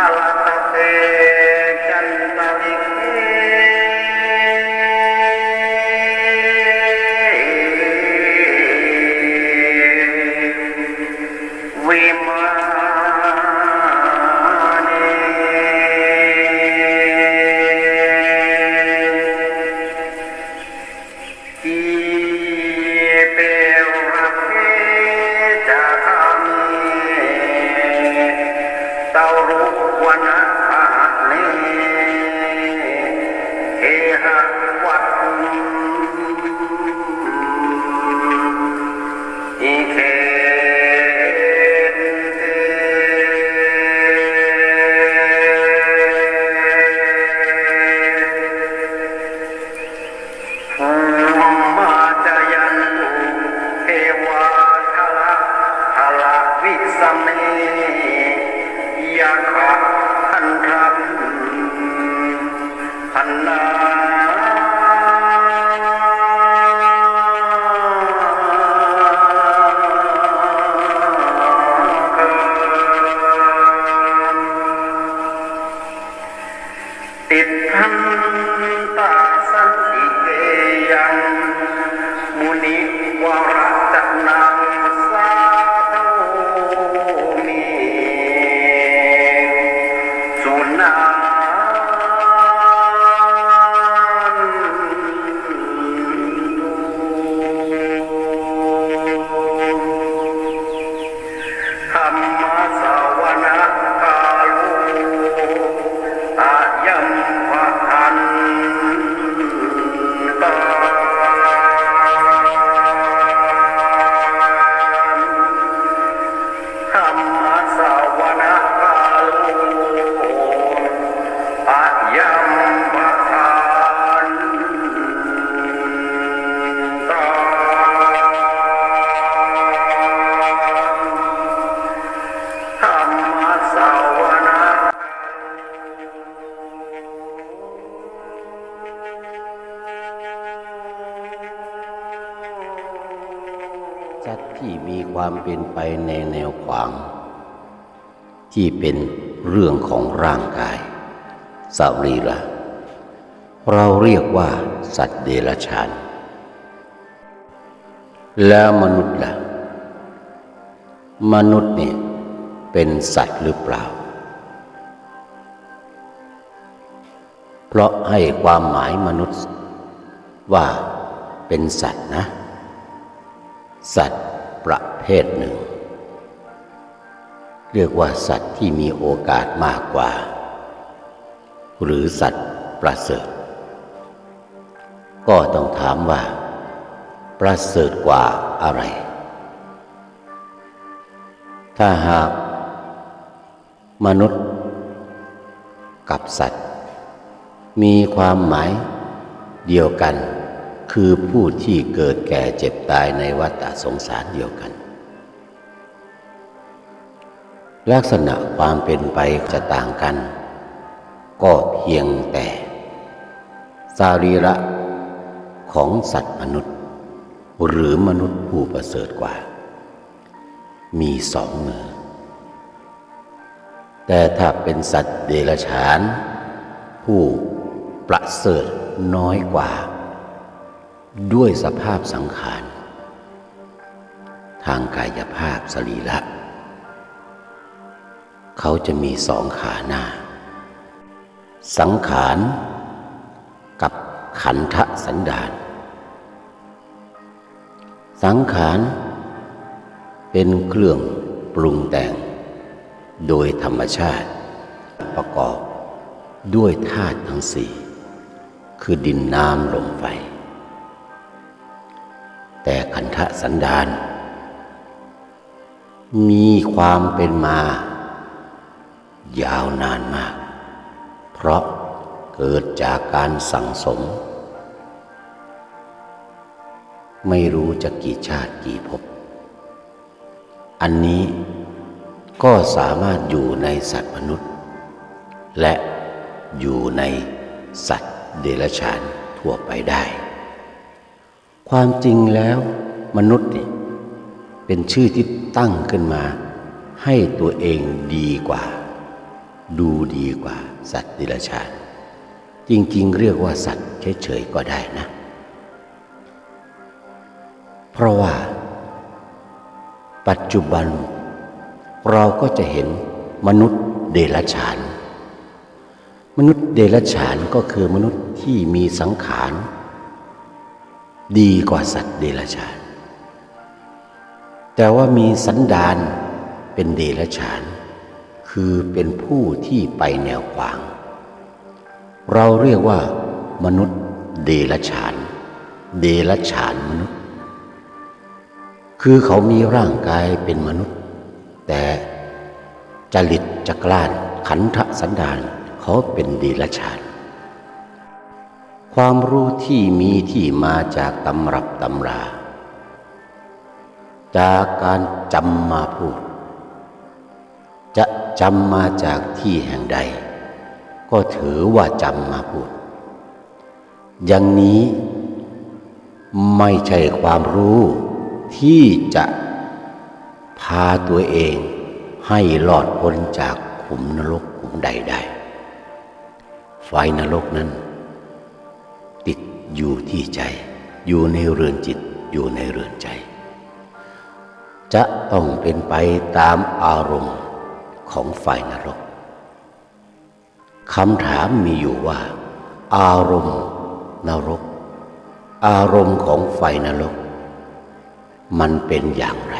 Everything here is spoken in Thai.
า สัตว์ที่มีความเป็นไปในแนวขวาง ที่เป็นเรื่องของร่างกายสรีระเราเรียกว่าสัตว์เดรัจฉาน แล้วมนุษย์ล่ะ มนุษย์เนี่ยเป็นสัตว์หรือเปล่า เพราะให้ความหมายมนุษย์ว่าเป็นสัตว์นะ สัตว์ประเภทหนึ่ง เรียกว่าสัตว์ที่มีโอกาสมากกว่า หรือสัตว์ประเสริฐ ก็ต้องถามว่า ประเสริฐกว่าอะไร ถ้าหาก มนุษย์ กับสัตว์ มีความหมายเดียวกัน คือผู้ที่เกิดแก่เจ็บตายในวัฏสงสารเดียวกัน ลักษณะความเป็นไปจะต่างกัน ก็เพียงแต่สารีระของสัตว์มนุษย์ หรือมนุษย์ผู้ประเสริฐกว่า มีสองมือ แต่ถ้าเป็นสัตว์เดรัจฉาน ผู้ประเสริฐน้อยกว่า ด้วยสภาพสังขาร ทางกายภาพสรีระเขาจะมีสองขาหน้า สังขารกับขันธสันดาน สังขาร เป็นเครื่องปรุงแต่ง โดยธรรมชาติ ประกอบด้วยธาตุทั้งสี่ คือดินน้ำลมไฟ แต่ขันธสันดาน มีความเป็นมา ยาวนานมาก เพราะเกิดจากการสั่งสม ไม่รู้จะกี่ชาติกี่ภพอันนี้ก็สามารถอยู่ในสัตว์มนุษย์ และอยู่ในสัตว์เดรัจฉานทั่วไปได้ ความจริงแล้วมนุษย์นี่เป็นชื่อที่ตั้งขึ้นมา ให้ตัวเองดีกว่า ดูดีกว่า สัตว์ดิลฉานจริงๆ เรียกว่าสัตว์เฉยๆก็ได้นะ เพราะว่า ปัจจุบัน เราก็จะเห็นมนุษย์เดรัจฉาน มนุษย์เดรัจฉานก็คือมนุษย์ที่มีสังขาร ดีกว่าสัตว์เดรัจฉาน แต่ว่ามีสันดานเป็นเดรัจฉาน คือเป็นผู้ที่ไปแนวขวาง เราเรียกว่ามนุษย์เดรัจฉาน เดรัจฉานมนุษย์ คือเขามีร่างกายเป็นมนุษย์ แต่จริตจักรานขันธสันดานเขาเป็นเดรัจฉาน ความรู้ที่มีที่มาจากตำรับตำรา จากการจำมาพูด จะจำมาจากที่แห่งใด ก็ถือว่าจำมาพูด อย่างนี้ไม่ใช่ความรู้ที่จะพาตัวเองให้หลอดพ้นจากขุมนรกขุมใดได้ไฟนรกนั้น อยู่ที่ใจ อยู่ในเรือนจิตอยู่ในเรือนใจ จะต้องเป็นไปตามอารมณ์ของไฟนรกคำถามมีอยู่ว่า อารมณ์นรก อารมณ์ของไฟนรก มันเป็นอย่างไร